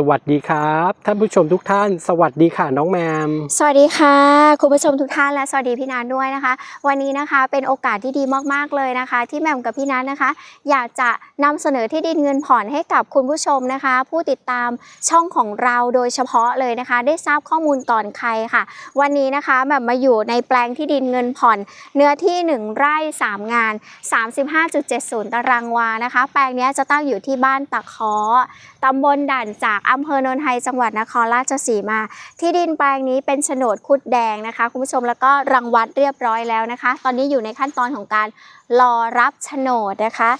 สวัสดีครับ ท่านผู้ชมทุกท่าน สวัสดีค่ะน้องแมม สวัสดีค่ะ คุณผู้ชมทุกท่านและสวัสดีพี่นัทด้วยนะคะ วันนี้นะคะเป็นโอกาสที่ดีมากๆเลยนะคะ ที่แมมกับพี่นัทนะคะ อยากจะนำเสนอที่ดินเงินผ่อนให้กับคุณผู้ชมนะคะ ผู้ติดตามช่องของเราโดยเฉพาะเลยนะคะ ได้ทราบข้อมูลก่อนใครค่ะ วันนี้นะคะแบบมาอยู่ในแปลงที่ดินเงินผ่อน เนื้อที่ 1 ไร่ 3 งาน 35.70 ตารางวานะคะ แปลงนี้จะตั้งอยู่ที่บ้านตะเคอตำบลด่านจากอำเภอโนนไทยจังหวัดนครราชสีมา ที่ดินแปลงนี้เป็นโฉนดคุดแดงนะคะ คุณผู้ชมแล้วก็รังวัดเรียบร้อยแล้วนะคะ ตอนนี้อยู่ในขั้นตอนของการรอรับโฉนดนะคะ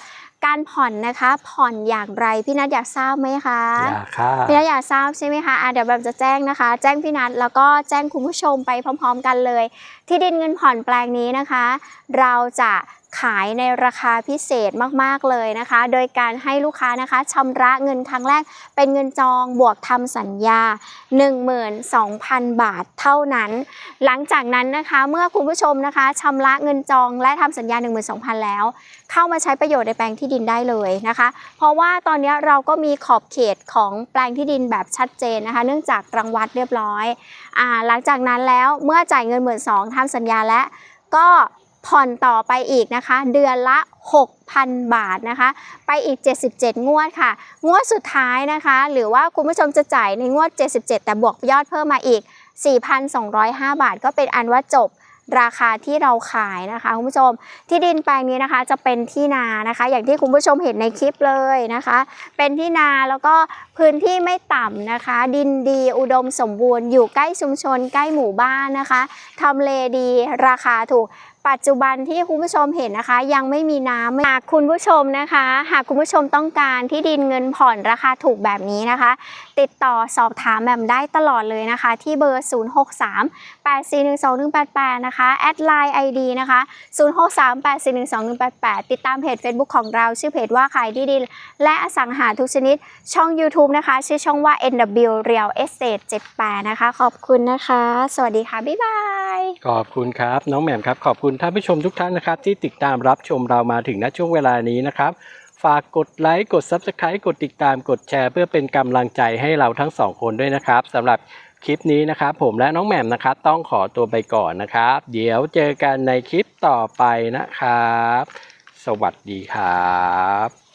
การผ่อนนะคะ ผ่อนอย่างไรพี่นัทอยากทราบไหมคะอยากค่ะพี่นัทอยากทราบใช่ไหมคะอะเดี๋ยวแบบจะแจ้งนะคะ แจ้งพี่นัทแล้วก็แจ้งคุณผู้ชมไปพร้อม ๆ กันเลย ที่ดินเงินผ่อนแปลงนี้นะคะ เราจะขายในราคาพิเศษมากๆเลยนะคะ โดยการให้ลูกค้านะคะชำระเงินครั้งแรกเป็นเงินจองบวกทำสัญญา 12,000 บาทเท่านั้น หลังจากนั้นนะคะเมื่อคุณผู้ชมนะคะชำระเงินจองและทำสัญญา 12,000 แล้ว เข้ามาใช้ประโยชน์ในแปลงที่ดินได้เลยนะคะ เพราะว่าตอนนี้เราก็มีขอบเขตของแปลงที่ดินแบบชัดเจนนะคะ เนื่องจากรังวัดเรียบร้อยอ่าหลังจากนั้นแล้วเมื่อจ่ายเงินหมื่นสองทำสัญญาและก็ผ่อนต่อไปอีกนะคะ เดือนละ 6,000 บาทนะคะ ไปอีก 77 งวดค่ะ งวดสุดท้ายนะคะ หรือว่าคุณผู้ชมจะจ่ายในงวด 77 แต่บวกยอดเพิ่มมาอีก 4,205 บาท ก็เป็นอันว่าจบ ราคาที่เราขายนะคะคุณผู้ชมที่ดินแปลงนี้นะคะจะเป็นที่นานะคะ อย่างที่คุณผู้ชมเห็นในคลิปเลยนะคะ เป็นที่นาแล้วก็พื้นที่ไม่ต่ำนะคะ ดินดีอุดมสมบูรณ์อยู่ใกล้ชุมชน ใกล้หมู่บ้านนะคะทำเลดีราคาถูก ปัจจุบันที่คุณผู้ชมเห็นนะคะ ยังไม่มีน้ำหากคุณผู้ชมนะคะ หากคุณผู้ชมต้องการที่ดินเงินผ่อนราคาถูกแบบนี้นะคะ ติดต่อสอบถามแหม่มได้ตลอดเลยนะคะ ที่เบอร์ 063 8412188 นะคะแอดไลน์ ID นะคะ 063 8412188 ติดตามเพจ Facebook ของเราชื่อเพจว่าขายที่ดิน และอสังหาทุกชนิดช่อง YouTube นะคะ ชื่อช่องว่า NW Real Estate 78 นะคะ ขอบคุณนะคะ สวัสดีค่ะ บ๊ายบาย ขอบคุณครับ น้องแหม่มครับ ขอบคุณท่านผู้ชมทุกท่านนะครับ ที่ติดตามรับชมเรามาถึงณช่วงเวลานี้นะครับ ฝากกดไลค์กด Subscribe กดติดตามกดแชร์เพื่อเป็นกำลังใจให้เราทั้งสองคนด้วยนะครับสำหรับคลิปนี้นะครับ ผมและน้องแหม่มนะครับ ต้องขอตัวไปก่อนนะครับ เดี๋ยวเจอกันในคลิปต่อไปนะครับ สวัสดีครับ